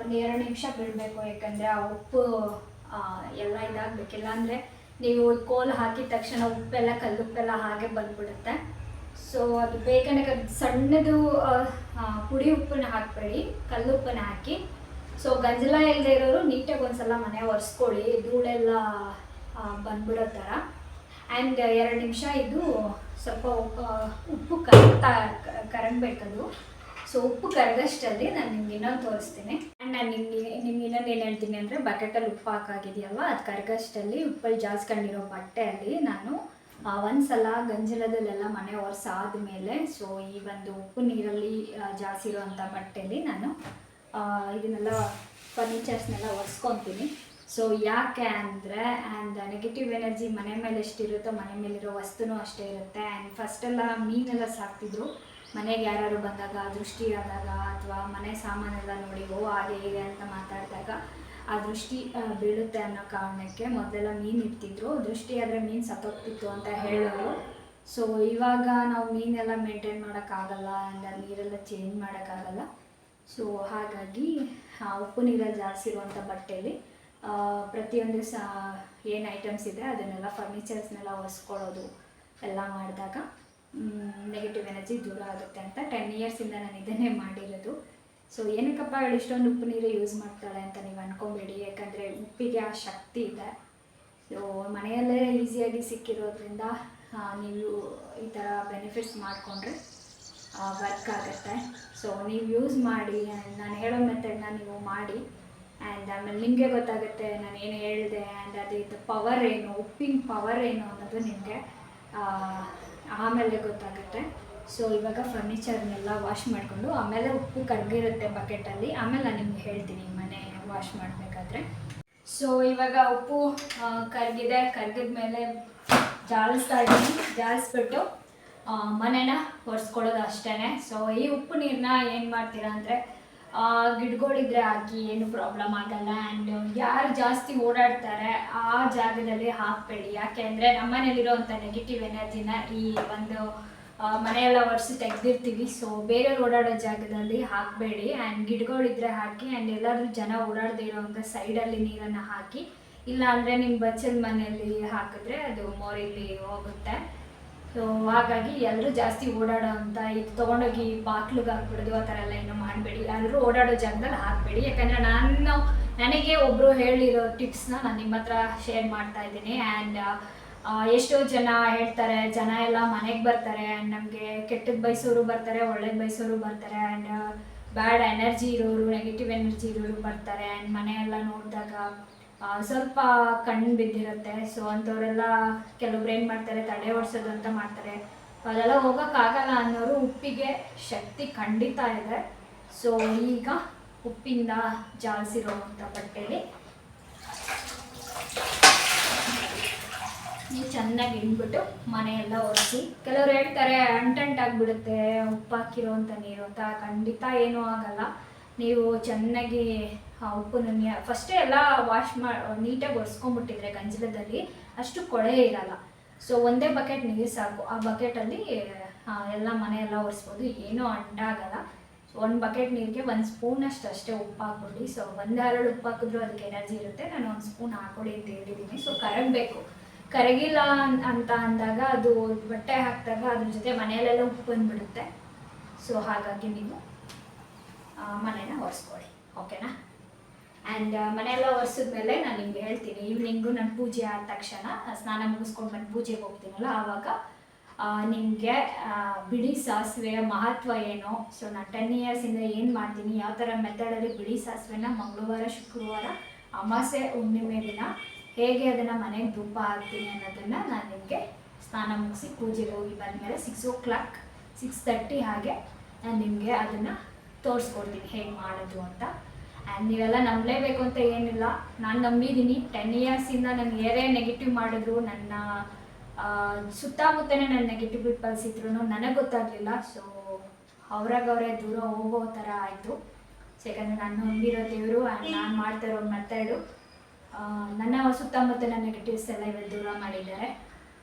ಒಂದು ಎರಡು ನಿಮಿಷ ಬಿಡಬೇಕು ಯಾಕಂದರೆ ಆ ಉಪ್ಪು ಎಲ್ಲ ಇದಾಗಬೇಕು. ಇಲ್ಲಾಂದರೆ ನೀವು ಕೋಲು ಹಾಕಿದ ತಕ್ಷಣ ಉಪ್ಪೆಲ್ಲ, ಕಲ್ಲುಪ್ಪೆಲ್ಲ ಹಾಗೆ ಬಂದ್ಬಿಡುತ್ತೆ. ಸೊ ಅದು ಬೇಕಂದ್ರೆ ಸಣ್ಣದು ಪುಡಿ ಉಪ್ಪನ್ನ ಹಾಕಬೇಡಿ. ಕಲ್ಲುಪ್ಪನ್ನ ಹಾಕಿ. ಸೊ ಗಂಜಲ ಇಲ್ಲದೆ ಇರೋರು ನೀಟಾಗಿ ಒಂದ್ಸಲ ಮನೆ ಒರೆಸ್ಕೊಳ್ಳಿ. ಧೂಳೆಲ್ಲ ಬಂದ್ಬಿಡೋ ಥರ. ಆ್ಯಂಡ್ ಎರಡು ನಿಮಿಷ ಇದು ಸ್ವಲ್ಪ ಉಪ್ಪು ಕರಗ್ತಾ ಕರಗಬೇಕದು ಸೊ ಉಪ್ಪು ಕರಗಷ್ಟಲ್ಲಿ ನಾನು ನಿಮ್ಗೆ ಇನ್ನೊಂದು ತೋರಿಸ್ತೀನಿ. ಆ್ಯಂಡ್ ನಾನು ನಿಮಗೆ, ನಿಮ್ಗೆ ಇನ್ನೊಂದು ಏನು ಹೇಳ್ತೀನಿ ಅಂದರೆ ಬಕೆಟಲ್ಲಿ ಉಪ್ಪು ಹಾಕಾಗಿದೆಯಲ್ವ? ಅದು ಕರಗಷ್ಟಲ್ಲಿ ಉಪ್ಪಲ್ಲಿ ಜಾಸ್ಕೊಂಡಿರೋ ಬಟ್ಟೆಯಲ್ಲಿ ನಾನು ಒಂದು ಸಲ ಗಂಜಲದಲ್ಲೆಲ್ಲ ಮನೆ ಒರೆಸಾದ ಮೇಲೆ ಸೊ ಈ ಒಂದು ಉಪ್ಪು ನೀರಲ್ಲಿ ಜಾಸ್ತಿ ಇರುವಂಥ ಬಟ್ಟೆಯಲ್ಲಿ ನಾನು ಇದನ್ನೆಲ್ಲ ಫರ್ನಿಚರ್ಸ್ನೆಲ್ಲ ಒರೆಸ್ಕೊತೀನಿ. ಸೊ ಯಾಕೆ ಅಂದರೆ ಆ್ಯಂಡ್ ನೆಗೆಟಿವ್ ಎನರ್ಜಿ ಮನೆ ಮೇಲೆ ಎಷ್ಟಿರುತ್ತೋ ಮನೆ ಮೇಲಿರೋ ವಸ್ತುನೂ ಅಷ್ಟೇ ಇರುತ್ತೆ. ಆ್ಯಂಡ್ ಫಸ್ಟೆಲ್ಲ ಮೀನೆಲ್ಲ ಸಾಕ್ತಿದ್ರು. ಮನೆಗೆ ಯಾರು ಬಂದಾಗ, ದೃಷ್ಟಿ ಆದಾಗ ಅಥವಾ ಮನೆ ಸಾಮಾನೆಲ್ಲ ನೋಡಿ, ಓ, ಹಾಗೆ ಹೀಗೆ ಅಂತ ಮಾತಾಡಿದಾಗ ಆ ದೃಷ್ಟಿ ಬೀಳುತ್ತೆ ಅನ್ನೋ ಕಾರಣಕ್ಕೆ ಮೊದಲೆಲ್ಲ ಮೀನು ಇರ್ತಿದ್ರು ದೃಷ್ಟಿ ಆದರೆ ಮೀನು ಸತ್ತೋಗ್ತಿತ್ತು ಅಂತ ಹೇಳೋರು. ಸೊ ಇವಾಗ ನಾವು ಮೀನೆಲ್ಲ ಮೇಂಟೈನ್ ಮಾಡೋಕ್ಕಾಗಲ್ಲ ಆ್ಯಂಡ್ ನೀರೆಲ್ಲ ಚೇಂಜ್ ಮಾಡೋಕ್ಕಾಗಲ್ಲ. ಸೊ ಹಾಗಾಗಿ ಉಪ್ಪು ನೀರಲ್ಲಿ ಜಾಸ್ತಿ ಇರುವಂಥ ಬಟ್ಟೆಯಲ್ಲಿ ಪ್ರತಿಯೊಂದು ಸಹ ಏನು ಐಟಮ್ಸ್ ಇದೆ ಅದನ್ನೆಲ್ಲ ಫರ್ನಿಚರ್ಸ್ನೆಲ್ಲ ಒರೆಸ್ಕೊಳ್ಳೋದು ಎಲ್ಲ ಮಾಡಿದಾಗ ನೆಗೆಟಿವ್ ಎನರ್ಜಿ ದೂರ ಆಗುತ್ತೆ ಅಂತ ಟೆನ್ ಇಯರ್ಸಿಂದ ನಾನು ಇದನ್ನೇ ಮಾಡಿರೋದು. ಸೊ ಏನಕ್ಕಪ್ಪ ಅವಳು ಇಷ್ಟೊಂದು ಉಪ್ಪು ನೀರು ಯೂಸ್ ಮಾಡ್ತಾಳೆ ಅಂತ ನೀವು ಅಂದ್ಕೊಬೇಡಿ ಯಾಕಂದರೆ ಉಪ್ಪಿಗೆ ಆ ಶಕ್ತಿ ಇದೆ. ಸೊ ಮನೆಯಲ್ಲೇ ಈಸಿಯಾಗಿ ಸಿಕ್ಕಿರೋದ್ರಿಂದ ನೀವು ಈ ಥರ ಬೆನಿಫಿಟ್ಸ್ ಮಾಡಿಕೊಂಡ್ರೆ ವರ್ಕ್ ಆಗುತ್ತೆ. ಸೊ ನೀವು ಯೂಸ್ ಮಾಡಿ, ನಾನು ಹೇಳೋ ಮೆಥಡ್ನ ನೀವು ಮಾಡಿ ಆ್ಯಂಡ್ ಆಮೇಲೆ ನಿಮಗೆ ಗೊತ್ತಾಗುತ್ತೆ ನಾನು ಏನು ಹೇಳಿದೆ ಆ್ಯಂಡ್ ಅದಿದ್ದು ಪವರ್ ಏನು, ಉಪ್ಪಿನ ಪವರ್ ಏನು ಅನ್ನೋದು ನಿಮಗೆ ಆಮೇಲೆ ಗೊತ್ತಾಗುತ್ತೆ. ಸೊ ಇವಾಗ ಫರ್ನಿಚರ್ನೆಲ್ಲ ವಾಶ್ ಮಾಡಿಕೊಂಡು, ಆಮೇಲೆ ಉಪ್ಪು ಕರಗಿರುತ್ತೆ ಬಕೆಟಲ್ಲಿ ಆಮೇಲೆ ನಾನು ನಿಮ್ಗೆ ಹೇಳ್ತೀನಿ ಮನೆ ವಾಶ್ ಮಾಡಬೇಕಾದ್ರೆ. ಸೊ ಇವಾಗ ಉಪ್ಪು ಕರಗಿದೆ ಕರಗಿದ. ಮೇಲೆ ಜಾಲಿಸ್ತಾ ಇದ್ದೀನಿ. ಜಾಲಿಸ್ಬಿಟ್ಟು ಮನೆನ ಒರೆಸ್ಕೊಳ್ಳೋದು ಅಷ್ಟೇ ಸೊ ಈ ಉಪ್ಪು ನೀರನ್ನ ಏನು ಮಾಡ್ತೀರಾ ಅಂದರೆ ಗಿಡಗಳಿದ್ರೆ ಹಾಕಿ ಏನು ಪ್ರಾಬ್ಲಮ್ ಆಗಲ್ಲ ಆ್ಯಂಡ್ ಯಾರು ಜಾಸ್ತಿ ಓಡಾಡ್ತಾರೆ ಆ ಜಾಗದಲ್ಲಿ ಹಾಕಬೇಡಿ. ಯಾಕೆ ಅಂದರೆ ನಮ್ಮನೇಲಿರೋವಂಥ ನೆಗೆಟಿವ್ ಎನರ್ಜಿನ ಈ ಒಂದು ಮನೆಯೆಲ್ಲ ಒರೆಸಿ ತೆಗ್ದಿರ್ತೀವಿ. ಸೊ ಬೇರೆಯವ್ರು ಓಡಾಡೋ ಜಾಗದಲ್ಲಿ ಹಾಕಬೇಡಿ ಆ್ಯಂಡ್ ಗಿಡಗಳಿದ್ರೆ ಹಾಕಿ ಆ್ಯಂಡ್ ಎಲ್ಲಾದರೂ ಜನ ಓಡಾಡದೇ ಇರೋವಂಥ ಸೈಡಲ್ಲಿ ನೀರನ್ನು ಹಾಕಿ. ಇಲ್ಲ ಅಂದರೆ ನಿಮ್ಮ ಬಚ್ಚಲ ಮನೆಯಲ್ಲಿ ಹಾಕಿದ್ರೆ ಅದು ಮೋರಿಲಿ ಹೋಗುತ್ತೆ. ಸೊ ಹಾಗಾಗಿ ಎಲ್ಲರೂ ಜಾಸ್ತಿ ಓಡಾಡೋ ಅಂತ ಇದು ತೊಗೊಂಡೋಗಿ ಬಾಕ್ಲಿಗೆ ಹಾಕ್ಬಿಡೋದು, ಆ ಥರ ಎಲ್ಲ ಏನೂ ಮಾಡಬೇಡಿ. ಎಲ್ಲರೂ ಓಡಾಡೋ ಜಾಗದಲ್ಲಿ ಹಾಕಬೇಡಿ. ಯಾಕಂದರೆ ನಾನು, ನನಗೆ ಒಬ್ಬರು ಹೇಳಿರೋ ಟಿಪ್ಸ್ನ ನಾನು ನಿಮ್ಮ ಹತ್ರ ಶೇರ್ ಮಾಡ್ತಾ ಇದ್ದೀನಿ. ಆ್ಯಂಡ್ ಎಷ್ಟೋ ಜನ ಹೇಳ್ತಾರೆ, ಜನ ಎಲ್ಲ ಮನೆಗೆ ಬರ್ತಾರೆ ಆ್ಯಂಡ್ ನಮಗೆ ಕೆಟ್ಟದ್ದು ಬಯಸೋರು ಬರ್ತಾರೆ, ಒಳ್ಳೇದು ಬಯಸೋರು ಬರ್ತಾರೆ ಆ್ಯಂಡ್ ಬ್ಯಾಡ್ ಎನರ್ಜಿ ಇರೋರು ನೆಗೆಟಿವ್ ಎನರ್ಜಿ ಇರೋರು ಬರ್ತಾರೆ ಆ್ಯಂಡ್ ಮನೆಯೆಲ್ಲ ನೋಡಿದಾಗ ಸ್ವಲ್ಪ ಕಣ್ಣು ಬಿದ್ದಿರುತ್ತೆ. ಸೊ ಅಂಥವರೆಲ್ಲ ಕೆಲವ್ರು ಏನು ಮಾಡ್ತಾರೆ, ತಡೆ ಓಡಿಸೋದು ಅಂತ ಮಾಡ್ತಾರೆ. ಅದೆಲ್ಲ ಹೋಗೋಕ್ಕಾಗಲ್ಲ ಅನ್ನೋರು ಉಪ್ಪಿಗೆ ಶಕ್ತಿ ಖಂಡಿತ ಇದೆ. ಸೊ ಈಗ ಉಪ್ಪಿಂದ ಜಾಲಿಸಿರೋವಂಥ ಬಟ್ಟೆಲಿ ನೀವು ಚೆನ್ನಾಗಿ ಇಟ್ಬಿಟ್ಟು ಮನೆಯೆಲ್ಲ ಒರೆಸಿ. ಕೆಲವ್ರು ಹೇಳ್ತಾರೆ ಅಂಟಂಟಾಗ್ಬಿಡುತ್ತೆ ಉಪ್ಪು ಅಂತ ನೀರು ಅಂತ. ಖಂಡಿತ ಏನೂ ಆಗಲ್ಲ. ನೀವು ಚೆನ್ನಾಗಿ ಆ ಉಪ್ಪನ್ನು ಫಸ್ಟೇ ಎಲ್ಲ ವಾಶ್ ಮಾ, ನೀಟಾಗಿ ಒರೆಸ್ಕೊಂಡ್ಬಿಟ್ಟಿದ್ರೆ ಗಂಜಲದಲ್ಲಿ ಅಷ್ಟು ಕೊಳೆ ಇರಲ್ಲ. ಸೊ ಒಂದೇ ಬಕೆಟ್ ನೀರು ಸಾಕು. ಆ ಬಕೆಟಲ್ಲಿ ಎಲ್ಲ ಮನೆಯೆಲ್ಲ ಒರೆಸ್ಬೋದು. ಏನೂ ಅಂಟಾಗಲ್ಲ ಒಂದು ಬಕೆಟ್ ನೀರಿಗೆ ಒಂದು ಸ್ಪೂನ್ ಅಷ್ಟು ಅಷ್ಟೇ ಉಪ್ಪು ಹಾಕ್ಬಿಡಿ. ಸೊ ಒಂದೆರಡು ಉಪ್ಪು ಹಾಕಿದ್ರು ಅದಕ್ಕೆ ಎನರ್ಜಿ ಇರುತ್ತೆ. ನಾನು ಒಂದು ಸ್ಪೂನ್ ಹಾಕ್ಕೊಡಿ ಅಂತ ಹೇಳಿದ್ದೀನಿ. ಸೊ ಕರಗಬೇಕು. ಕರಗಿಲ್ಲ ಅಂತ ಅಂದಾಗ ಅದು ಬಟ್ಟೆ ಹಾಕಿದಾಗ ಅದ್ರ ಜೊತೆ ಮನೆಯಲ್ಲೆಲ್ಲ ಉಪ್ಪು ಬಂದ್ಬಿಡುತ್ತೆ. ಸೊ ಹಾಗಾಗಿ ನೀವು ಮನೇನ ಒರೆಸ್ಕೊಳ್ಳಿ. ಓಕೆನಾ ಆ್ಯಂಡ್ ಮನೆಯೆಲ್ಲ ಒರೆಸಿದ್ಮೇಲೆ ನಾನು ನಿಮ್ಗೆ ಹೇಳ್ತೀನಿ. ಈವ್ನಿಂಗು ನಾನು ಪೂಜೆ ಆದ ತಕ್ಷಣ ಸ್ನಾನ ಮುಗಿಸ್ಕೊಂಡು ಬಂದು ಪೂಜೆಗೆ ಹೋಗ್ತೀನಲ್ಲ ಆವಾಗ ನಿಮಗೆ ಬಿಳಿ ಸಾಸಿವೆಯ ಮಹತ್ವ ಏನು? ಸೊ ನಾನು ಟೆನ್ ಇಯರ್ಸಿಂದ ಏನು ಮಾಡ್ತೀನಿ? ಯಾವ ಥರ ಮೆಥಡಲ್ಲಿ ಬಿಳಿ ಸಾಸಿವೆನ ಮಂಗಳವಾರ, ಶುಕ್ರವಾರ, ಅಮಾಸೆ, ಹುಣ್ಣಿಮೆ ದಿನ ಹೇಗೆ ಅದನ್ನು ಮನೆಗೆ ಧೂಪ ಹಾಕ್ತೀನಿ ಅನ್ನೋದನ್ನು ನಾನು ನಿಮಗೆ ಸ್ನಾನ ಮುಗಿಸಿ ಪೂಜೆಗೆ ಹೋಗಿ ಬಂದಮೇಲೆ six o'clock six thirty ಹಾಗೆ ನಾನು ನಿಮಗೆ ಅದನ್ನು ತೋರಿಸ್ಕೊಡ್ತೀನಿ. ಹೇಗೆ ಮಾಡೋದು ಅಂತ. ಆ್ಯಂಡ್ ನೀವೆಲ್ಲ ನಂಬಲೇಬೇಕು ಅಂತ ಏನಿಲ್ಲ. ನಾನು ನಂಬಿದ್ದೀನಿ ಟೆನ್ ಇಯರ್ಸಿಂದ ನಾನು ಏರೇ ನೆಗೆಟಿವ್ ಮಾಡಿದ್ರು. ನನ್ನ ಸುತ್ತಮುತ್ತನೇ ನನ್ನ ನೆಗೆಟಿವ್ ಪೀಪಲ್ಸ್ ಇದ್ರು ನನಗೆ ಗೊತ್ತಾಗಲಿಲ್ಲ. ಸೊ ಅವ್ರಾಗವ್ರೆ ದೂರ ಹೋಗೋ ಥರ ಆಯಿತು. ಸೊ ಯಾಕಂದರೆ ನಾನು ನಂಬಿರೋ ದೇವರು ಆ್ಯಂಡ್ ನಾನು ಮಾಡ್ತಿರೋ ಮೆಥಡು ನನ್ನ ಸುತ್ತಮುತ್ತಲಿನ ನೆಗೆಟಿವ್ಸ್ ಎಲ್ಲ ಇವತ್ತು ದೂರ ಮಾಡಿದ್ದಾರೆ.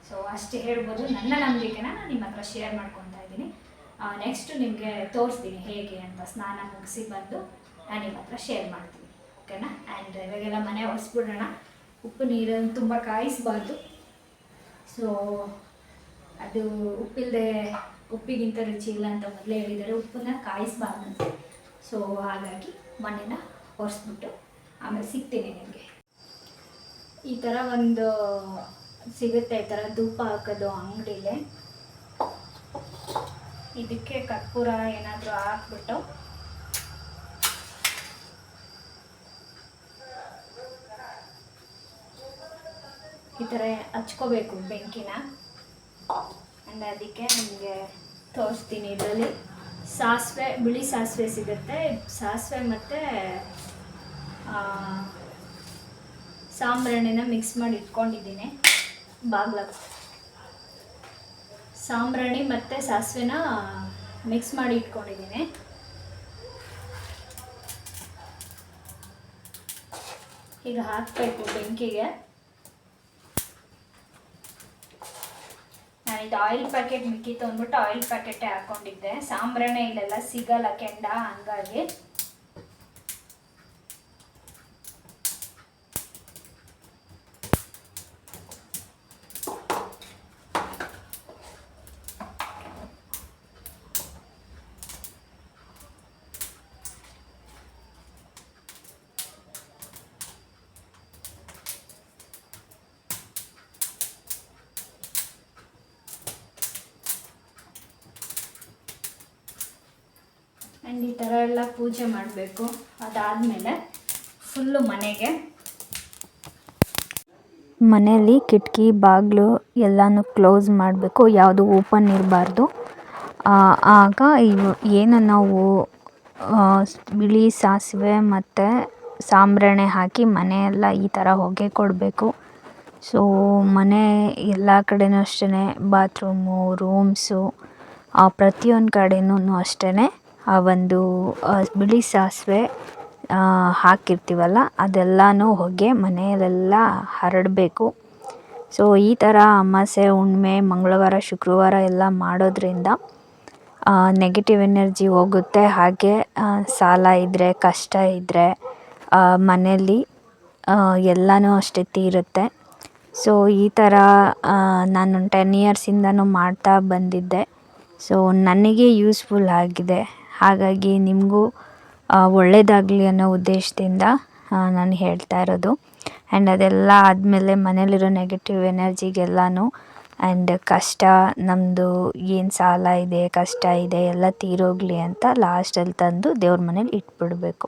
ಸೊ ಅಷ್ಟೇ ಹೇಳ್ಬೋದು. ನನ್ನ ನಂಬಿಕೆನ ನಾನು ನಿಮ್ಮ ಹತ್ರ ಶೇರ್ ಮಾಡ್ಕೊತಾ ಇದ್ದೀನಿ. ನೆಕ್ಸ್ಟ್ ನಿಮಗೆ ತೋರಿಸ್ತೀನಿ ಹೇಗೆ ಅಂತ ಸ್ನಾನ ಮುಗಿಸಿ ಬಂದು. ನಾನು ನಿಮ್ಮ ಹತ್ರ ಶೇರ್ ಮಾಡ್ತೀನಿ ಓಕೆನಾ ಆ್ಯಂಡ್ ಇವಾಗೆಲ್ಲ ಮನೆ ಒರೆಸ್ಬಿಡೋಣ. ಉಪ್ಪು ನೀರನ್ನು ತುಂಬ ಕಾಯಿಸ್ಬಾರ್ದು. ಸೊ ಅದು ಉಪ್ಪಿಲ್ಲದೆ ಉಪ್ಪಿಗಿಂತ ರುಚಿ ಇಲ್ಲ ಅಂತ ಮೊದಲೇ ಹೇಳಿದ್ದಾರೆ ಉಪ್ಪನ್ನ ಅಂತ. ಸೊ ಹಾಗಾಗಿ ಮನೇನ ಒರೆಸ್ಬಿಟ್ಟು ಆಮೇಲೆ ಸಿಗ್ತೀನಿ ನಿಮಗೆ. ಈ ಥರ ಒಂದು ಸಿಗುತ್ತೆ, ಈ ಥರ ಧೂಪ ಹಾಕೋದು ಅಂಗಡಿಲೇ. ಇದಕ್ಕೆ ಕರ್ಪೂರ ಏನಾದರೂ ಹಾಕ್ಬಿಟ್ಟು ಈ ಥರ ಹಚ್ಕೋಬೇಕು ಬೆಂಕಿನ. ಆ್ಯಂಡ್ ಅದಕ್ಕೆ ನಿಮಗೆ ತೋರಿಸ್ತೀನಿ ಇದರಲ್ಲಿ. ಸಾಸಿವೆ, ಬಿಳಿ ಸಾಸಿವೆ ಸಿಗುತ್ತೆ. ಸಾಸಿವೆ ಮತ್ತು ಸಾಂಬ್ರಾಣಿನ ಮಿಕ್ಸ್ ಮಾಡಿ ಇಟ್ಕೊಂಡಿದ್ದೀನಿ. ಬಾಗ್ಲ ಸಾಂಬ್ರಾಣಿ ಮತ್ತು ಸಾಸಿವೆನ ಮಿಕ್ಸ್ ಮಾಡಿ ಇಟ್ಕೊಂಡಿದ್ದೀನಿ. ಈಗ ಹಾಕಬೇಕು ಬೆಂಕಿಗೆ. ನಾನಿದು ಆಯಿಲ್ ಪ್ಯಾಕೆಟ್ ಮಿಕ್ಕಿತ್ತು ಅಂದ್ಬಿಟ್ಟು ಆಯಿಲ್ ಪ್ಯಾಕೆಟೇ ಹಾಕೊಂಡಿದ್ದೆ. ಸಾಂಬ್ರಾಣೆ ಇಲ್ಲೆಲ್ಲ ಸಿಗಲ್ಲ ಕೆಂಡ ಹಂಗಾಗಿ. ಎಲ್ಲ ಪೂಜೆ ಮಾಡಬೇಕು. ಅದಾದಮೇಲೆ ಫುಲ್ಲು ಮನೆಗೆ. ಮನೆಯಲ್ಲಿ ಕಿಟಕಿ, ಬಾಗಿಲು ಎಲ್ಲನೂ ಕ್ಲೋಸ್ ಮಾಡಬೇಕು. ಯಾವುದು ಓಪನ್ ಇರಬಾರ್ದು. ಆಗ ಇವು, ಏನು ನಾವು ಬಿಳಿ ಸಾಸಿವೆ ಮತ್ತು ಸಾಂಬ್ರಾಣಿ ಹಾಕಿ ಮನೆಯೆಲ್ಲ ಈ ಥರ ಹೊಗೆ ಕೊಡಬೇಕು. ಸೊ ಮನೆ ಎಲ್ಲ ಕಡೆನೂ ಅಷ್ಟೇ ಬಾತ್ರೂಮು ರೂಮ್ಸು ಪ್ರತಿಯೊಂದು ಕಡೆನೂ ಅಷ್ಟೇ ಆ ಒಂದು ಬಿಳಿ ಸಾಸಿವೆ ಹಾಕಿರ್ತೀವಲ್ಲ, ಅದೆಲ್ಲನೂ ಹೊಗೆ ಮನೆಯಲ್ಲೆಲ್ಲ ಹರಡಬೇಕು. ಸೊ ಈ ಥರ ಅಮಾಸೆ ಹುಣ್ಣಿಮೆ ಮಂಗಳವಾರ, ಶುಕ್ರವಾರ ಎಲ್ಲ ಮಾಡೋದ್ರಿಂದ ನೆಗೆಟಿವ್ ಎನರ್ಜಿ ಹೋಗುತ್ತೆ. ಹಾಗೆ ಸಾಲ ಇದ್ದರೆ ಕಷ್ಟ ಇದ್ದರೆ ಮನೆಯಲ್ಲಿ ಎಲ್ಲನೂ ಅಷ್ಟೇ ತೀರುತ್ತೆ. ಸೊ ಈ ಥರ ನಾನು ಟೆನ್ ಇಯರ್ಸಿಂದನೂ ಮಾಡ್ತಾ ಬಂದಿದ್ದೆ. ಸೊ ನನಗೆ ಯೂಸ್ಫುಲ್ ಆಗಿದೆ. ಹಾಗಾಗಿ ನಿಮಗೂ ಒಳ್ಳೆಯದಾಗಲಿ ಅನ್ನೋ ಉದ್ದೇಶದಿಂದ ನಾನು ಹೇಳ್ತಾ ಇರೋದು. ಆ್ಯಂಡ್ ಅದೆಲ್ಲ ಆದಮೇಲೆ ಮನೇಲಿರೋ ನೆಗೆಟಿವ್ ಎನರ್ಜಿಗೆಲ್ಲನೂ ಆ್ಯಂಡ್ ಕಷ್ಟ ನಮ್ಮದು ಏನು ಸಾಲ ಇದೆ, ಕಷ್ಟ ಇದೆ, ಎಲ್ಲ ತೀರೋಗಲಿ ಅಂತ ಲಾಸ್ಟಲ್ಲಿ ತಂದು ದೇವ್ರ ಮನೇಲಿ ಇಟ್ಬಿಡಬೇಕು.